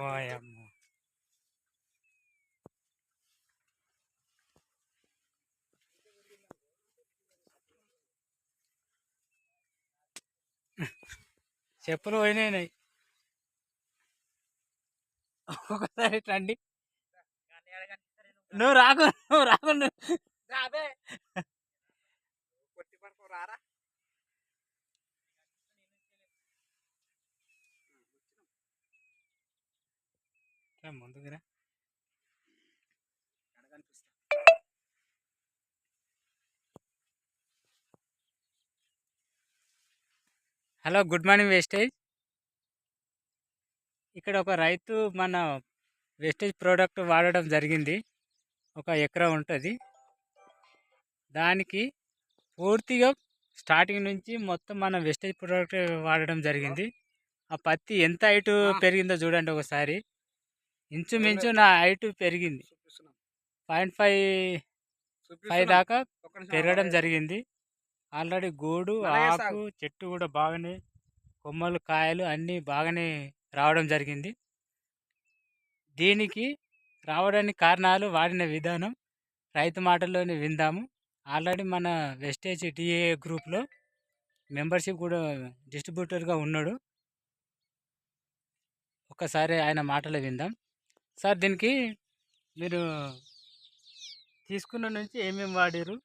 ఓయమ్మ చెప్పులు పోయినాయి ఒకసారి రండి నువ్వు రాకు నువ్వు రాకు కనిపిస్తా హలో గుడ్ మార్నింగ్ వేస్టేజ్. ఇక్కడ ఒక రైతు మన వేస్టేజ్ ప్రోడక్ట్ వాడడం జరిగింది. ఒక ఎకరా ఉంటుంది. దానికి పూర్తిగా స్టార్టింగ్ నుంచి మొత్తం మన వెస్టేజ్ ప్రోడక్ట్ వాడడం జరిగింది. ఆ పత్తి ఎంత హైట్ పెరిగిందో చూడండి ఒకసారి. ఇంచుమించు నా హైట్ పెరిగింది. Point five five. దాకా పెరగడం. జరిగింది. ఆల్రెడీ గూడు ఆకు. చెట్టు కూడా బాగానే కొమ్మలు కాయలు అన్నీ బాగానే రావడం జరిగింది. దీనికి రావడానికి కారణాలు వాడిన విధానం రైతు మాటల్లోనే విందాము. ఆల్రెడీ మన వెస్టేజ్ టీఏ గ్రూప్లో మెంబర్షిప్ కూడా డిస్ట్రిబ్యూటర్గా ఉన్నాడు. ఒక్కసారి ఆయన మాటలు విందాం. సార్ దీనికి మీరు తీసుకున్న నుంచి ఏమేమి వాడారు?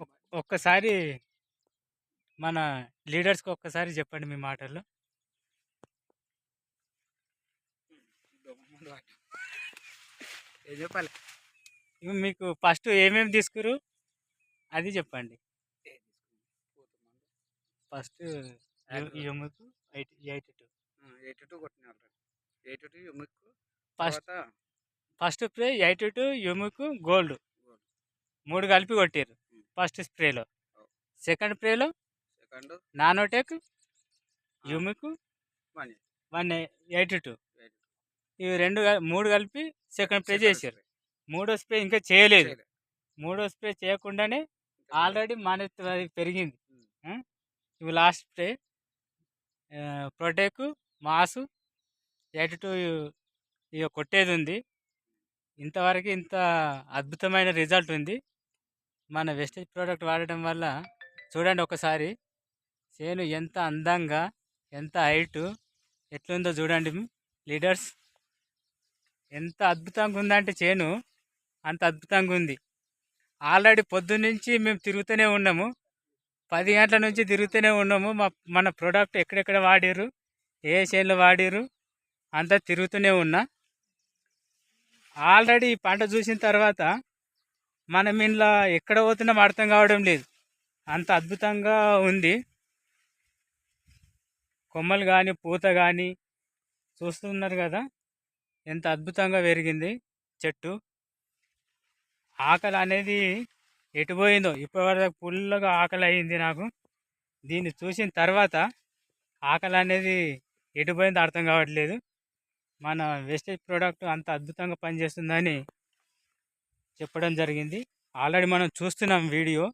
ఒక్- ఒక్కసారి మన లీడర్స్కి ఒక్కసారి చెప్పండి మీ మాటల్లో. ఏం చెప్పాలి? మీకు ఫస్ట్ ఏమేమి తీసుకురు? అది చెప్పండి. First eight two. Eighty two కొట్టిన eighty two ఎముక్కు first first spray eight two ఎముకు gold. మూడు కలిపి కొట్టారు ఫస్ట్ స్ప్రేలో. సెకండ్ స్ప్రేలో సెకండ్. నానోటెక్ యుమిక్ వన్ ఎయిట్ టూ ఇవి రెండు మూడు కలిపి సెకండ్ స్ప్రే చేశారు మూడో స్ప్రే ఇంకా చేయలేదు. మూడో స్ప్రే చేయకుండానే ఆల్రెడీ మన అది పెరిగింది? ఇవి లాస్ట్ స్ప్రే. ప్రొటెక్ మాసు ఎయిట్ టు ఇక కొట్టేది ఉంది ఇంతవరకు ఇంత అద్భుతమైన రిజల్ట్ ఉంది. మన వెస్టేజ్ ప్రోడక్ట్ వాడటం వల్ల చూడండి ఒకసారి. చేను ఎంత అందంగా ఎంత హైట్ ఎట్లుందో చూడండి. లీడర్స్ ఎంత అద్భుతంగా ఉందంటే చేను అంత అద్భుతంగా ఉంది. ఆల్రెడీ పొద్దున్నుంచి మేము తిరుగుతూనే ఉన్నాము. పది గంటల నుంచి తిరుగుతూనే ఉన్నాము. మా మన ప్రోడక్ట్ ఎక్కడెక్కడ వాడిర్రు? ఏ చేనులో వాడిర్రు? అంతా తిరుగుతూనే ఉన్నా. ఆల్రెడీ ఈ పంట చూసిన తర్వాత మనం ఇంట్లో ఎక్కడ పోతున్నాం అర్థం కావడం లేదు. అంత అద్భుతంగా ఉంది. కొమ్మలు కానీ పూత కానీ చూస్తున్నారు కదా ఎంత అద్భుతంగా పెరిగింది చెట్టు. ఆకలి అనేది ఎటుపోయిందో ఇప్పటివరకు ఫుల్గా ఆకలి అయింది నాకు. దీన్ని చూసిన తర్వాత ఆకలి అనేది ఎటుపోయిందో అర్థం కావట్లేదు. మన వేస్టేజ్ ప్రోడక్ట్ అంత అద్భుతంగా పనిచేస్తుందని చెప్పడం జరిగింది. ఆల్రెడీ మనం చూస్తున్నాం వీడియో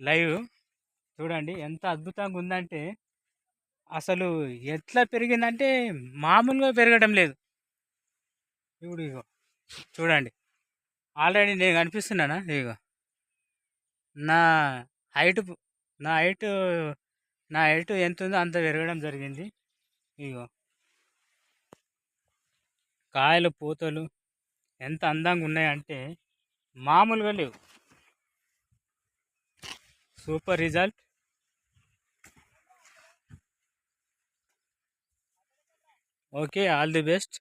లైవ్. చూడండి ఎంత అద్భుతంగా ఉందంటే అసలు ఎట్లా పెరిగిందంటే మామూలుగా పెరగడం లేదు. ఇప్పుడు ఇగో చూడండి. ఆల్రెడీ నేను కనిపిస్తున్నానా? ఇగో. నా హైట్ నా హైట్ నా హైట్ ఎంత ఉందో అంత పెరగడం జరిగింది. ఇగో. కాయలు పూతలు ఎంత అందంగా ఉన్నాయంటే మామూలుగా లేవు. Super result. Okay all the best.